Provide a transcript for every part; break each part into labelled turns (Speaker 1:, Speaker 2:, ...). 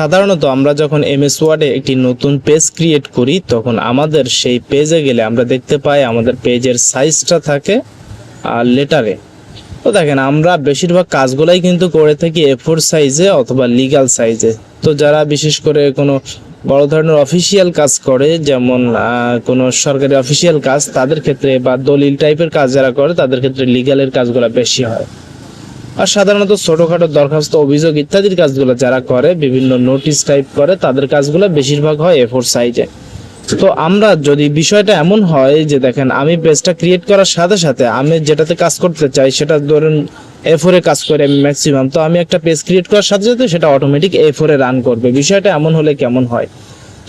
Speaker 1: সাধারণত আমরা যখন এমএস ওয়ার্ডে একটি নতুন পেজ ক্রিয়েট করি, তখন আমাদের সেই পেজে গেলে আমরা দেখতে পাই আমাদের পেজের সাইজটা থাকে আর লেটারে তো দেখেন, আমরা বেশিরভাগ কাজগুলাই কিন্তু করে থাকি এ ফোর সাইজে অথবা লিগ্যাল সাইজে তো যারা বিশেষ করে কোনো বড় ধরনের অফিসিয়াল কাজ করে, যেমন কোনো সরকারি অফিসিয়াল কাজ, তাদের ক্ষেত্রে বা দলিল টাইপের কাজ যারা করে, তাদের ক্ষেত্রে লিগ্যালের কাজগুলো বেশি হয়। আর সাধারণত ছোটখাটো দরখাস্ত, অভিযোগ ইত্যাদির কাজগুলো যারা করে, বিভিন্ন নোটিশ টাইপ করে, তাদের কাজগুলো বেশিরভাগ হয় এ ফোর সাইজে তো আমরা যদি বিষয়টা এমন হয় যে দেখেন, আমি পেজটা ক্রিয়েট করার সাথে সাথে আমি যেটাতে কাজ করতে চাই, সেটা ধরুন এ ফোরে কাজ করে আমি ম্যাক্সিমাম তো আমি একটা পেজ ক্রিয়েট করার সাথে সাথে সেটা অটোমেটিক এ ফোরে রান করবে। বিষয়টা এমন হলে কেমন হয়?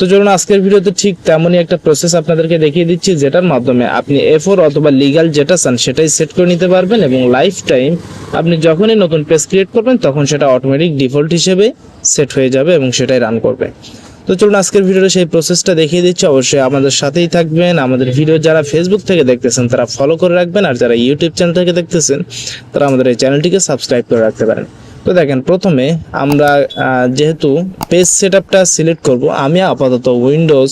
Speaker 1: তো চলুন আজকের ভিডিওতে ঠিক তেমনই একটা প্রসেস আপনাদেরকে দেখিয়ে দিচ্ছি, যেটার মাধ্যমে আপনি এ ফোর অথবা লিগাল যেটা চান সেটাই সেট করে নিতে পারবেন এবং লাইফ টাইম আপনি যখনই নতুন পেজ ক্রিয়েট করবেন, তখন সেটা অটোমেটিক ডিফল্ট হিসেবে সেট হয়ে যাবে এবং সেটাই রান করবে। তো চলুন আজকের ভিডিওতে সেই প্রসেসটা দেখিয়ে দিচ্ছি। অবশ্যই আমাদের সাথেই থাকবেন। আমাদের ভিডিও যারা ফেসবুক থেকে দেখতেছেন, তারা ফলো করে রাখবেন। আর যারা ইউটিউব চ্যানেল থেকে দেখতেছেন, তারা আমাদের এই চ্যানেলটিকে সাবস্ক্রাইব করে রাখতে পারেন। তো দেখেন, প্রথমে আমরা যেহেতু পেজ সেট আপটা সিলেক্ট করব, আমি আপাতত উইন্ডোজ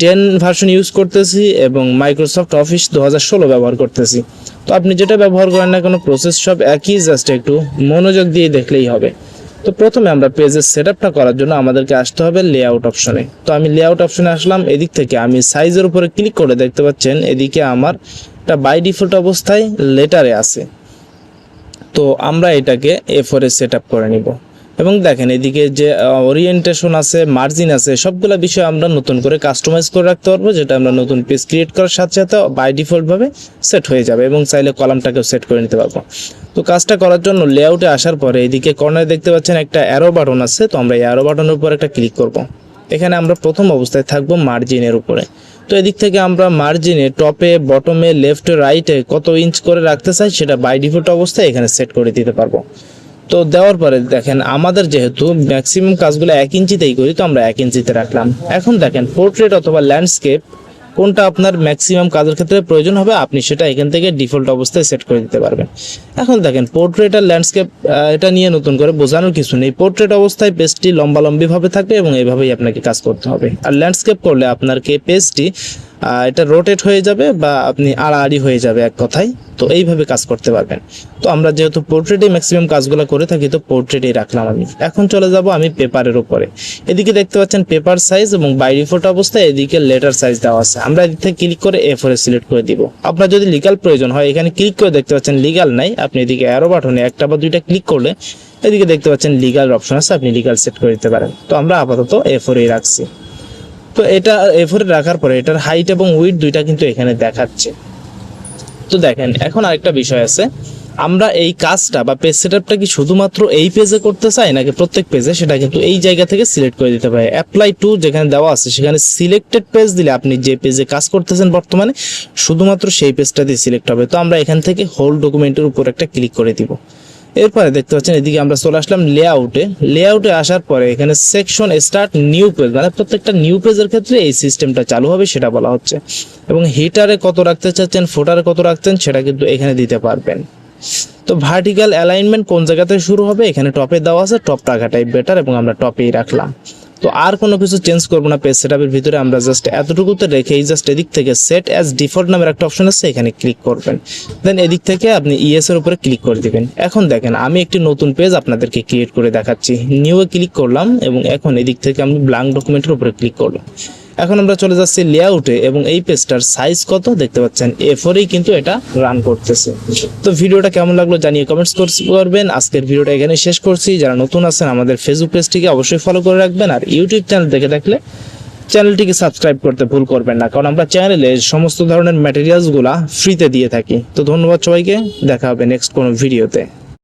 Speaker 1: টেন ভার্সন ইউজ করতেছি এবং মাইক্রোসফট অফিস দু হাজার ষোলো ব্যবহার করতেছি। তো আপনি যেটা ব্যবহার করেন না কোনো প্রসেস সব একই জাস্ট একটু মনোযোগ দিয়ে দেখলেই হবে। তো প্রথমে আমরা পেজের সেট আপটা করার জন্য আমাদেরকে আসতে হবে লেআউট অপশনে তো আমি লেআউট অপশনে আসলাম, এদিক থেকে আমি সাইজের উপরে ক্লিক করে দেখতে পাচ্ছেন, এদিকে আমার একটা বাই ডিফল্ট অবস্থায় লেটারে আছে। তো আমরা এটাকে এ ফোরে সেট আপ করে নিব। এবং দেখেন এদিকে যে ওরিয়েন্টেশন আছে মার্জিন আছে, সবগুলা বিষয় আমরা নতুন করে কাস্টমাইজ করে রাখতে পারব, যেটা আমরা নতুন পেজ ক্রিয়েট করার সাথে সাথে বাই ডিফল্ট ভাবে সেট হয়ে যাবে এবং চাইলে কলামটাকেও সেট করে নিতে পারব। তো কাজটা করার জন্য লেআউটে আসার পরে এদিকে কর্নারে দেখতে পাচ্ছেন একটা অ্যারো বাটন আছে, তো আমরা এই অ্যারো বাটনের উপর একটা ক্লিক করব। এখানে আমরা প্রথম অবস্থায় থাকব মার্জিনের উপরে। তো এদিক থেকে আমরা মার্জিনে টপে বটমে লেফটে রাইটে কত ইঞ্চ করে রাখতে চাই সেটা বাই ডিফল্ট অবস্থায় এখানে সেট করে দিতে পারব। তো দেওয়ার পরে দেখেন, আমাদের যেহেতু ম্যাক্সিমাম কাজগুলো এক ইঞ্চিতেই করি, তো আমরা এক ইঞ্চিতে রাখলাম। এখন দেখেন পোর্ট্রেট অথবা ল্যান্ডস্কেপ কোনটা আপনার ম্যাক্সিমাম কাজের ক্ষেত্রে প্রয়োজন হবে, আপনি সেটা এখান থেকে ডিফল্ট অবস্থায় সেট করে দিতে পারবেন। এখন দেখেন পোর্ট্রেট আর ল্যান্ডস্কেপ এটা নিয়ে নতুন করে বোঝানোর কিছু নেই। পোর্ট্রেট অবস্থায় পেজটি লম্বালম্বিভাবে থাকবে এবং এইভাবেই আপনাকে কাজ করতে হবে। আর ল্যান্ডস্কেপ করলে আপনার কে পেজটি এটা রোটেট হয়ে যাবে বা আপনি আড়াআড়ি হয়ে যাবে এক কথায়। তো এইভাবে কাজ করতে পারবেন। তো আমরা যেহেতু পোর্ট্রেটে ম্যাক্সিমাম কাজগুলো করে থাকি, তো পোর্ট্রেটেই রাখলাম আমি। এখন চলে যাব আমি পেপারের উপরে। এদিকে দেখতে পাচ্ছেন পেপার সাইজ এবং বাই ডিফল্ট অবস্থায় এদিকে লেটার সাইজ দেওয়া আছে। আমরা এদিক থেকে ক্লিক করে এ ফোরে সিলেক্ট করে দিব। আপনার যদি লিগাল প্রয়োজন হয়, এখানে ক্লিক করে দেখতে পাচ্ছেন লিগাল নাই। আপনি এদিকে অ্যারো বাটনে একটা বা দুইটা ক্লিক করলে, এদিকে দেখতে পাচ্ছেন লিগাল অপশন আছে, আপনি লিগাল সেট করে দিতে পারেন। তো আমরা আপাতত এ ফোরেই রাখছি। তো এটা এফোরে রাখার পরে এটার হাইট এবং উইড দুইটা কিন্তু এখানে দেখাচ্ছে। তো দেখেন, এখন আরেকটা বিষয় আছে। আমরা এই কাজটা বা পেজ সেটআপটা কি শুধুমাত্র এই পেজে করতে চাই নাকি প্রত্যেক পেজে সেটা কিন্তু এই জায়গা থেকে সিলেক্ট করে দিতে পারে? অ্যাপ্লাই টু যেখানে দেওয়া আছে, সেখানে সিলেক্টেড পেজ দিলে আপনি যে পেজে কাজ করতেছেন বর্তমানে, শুধুমাত্র সেই পেজটা দিয়ে সিলেক্ট হবে। তো আমরা এখান থেকে হোল ডকুমেন্টের উপর একটা ক্লিক করে দিব। এরপরে দেখতে পাচ্ছেন, এদিকে আমরা চলে আসলাম লেআউটে লেআউটে আসার পরে এখানে সেকশন স্টার্ট নিউ পেজ মানে প্রত্যেকটা নিউ পেজের ক্ষেত্রে এই সিস্টেমটা চালু হবে সেটা বলা হচ্ছে। এবং হিটারে কত রাখতে চাচ্ছেন ফোটারে কত রাখছেন, সেটা কিন্তু এখানে দিতে পারবেন। তো ভার্টিক্যাল অ্যালাইনমেন্ট কোন জায়গাতে শুরু হবে? এখানে টপে দেওয়া আছে টপ রাখাটাই বেটার এবং আমরা টপেই রাখলাম। তো আর কোনো কিছু চেঞ্জ করব না পেজ সেটআপের ভিতরে আমরা জাস্ট এতটুকুতে রেখে এই জাস্ট এদিক থেকে সেট অ্যাজ ডিফল্ট নামের একটা অপশন আছে, এখানে ক্লিক করবেন। দেন এদিক থেকে আপনি ইএস এর উপরে ক্লিক করে দিবেন। এখন দেখেন, আমি একটি নতুন পেজ আপনাদেরকে ক্রিয়েট করে দেখাচ্ছি। নিউ এ ক্লিক করলাম এবং এখন এদিক থেকে আমি ব্ল্যাঙ্ক ডকুমেন্টের উপরে ক্লিক করলাম। এখন আমরা চলে যাচ্ছি লেআউটে এবং এই পেজটার সাইজ কত দেখতে পাচ্ছেন? এ ফোরেই কিন্তু এটা রান করতেছে। তো ভিডিওটা কেমন লাগল জানিয়ে কমেন্টস করবেন। আজকের ভিডিওটা এখানে শেষ করছি। যারা নতুন আছেন আমাদের ফেসবুক পেজটিকে অবশ্যই ফলো করে রাখবেন আর ইউটিউব চ্যানেল দেখে থাকলে চ্যানেলটিকে সাবস্ক্রাইব করতে ভুল করবেন না। কারণ আমরা চ্যানেলে সমস্ত ধরনের ম্যাটেরিয়ালসগুলা ফ্রিতে দিয়ে থাকি। তো ধন্যবাদ সবাইকে। দেখা হবে নেক্সট কোনো ভিডিওতে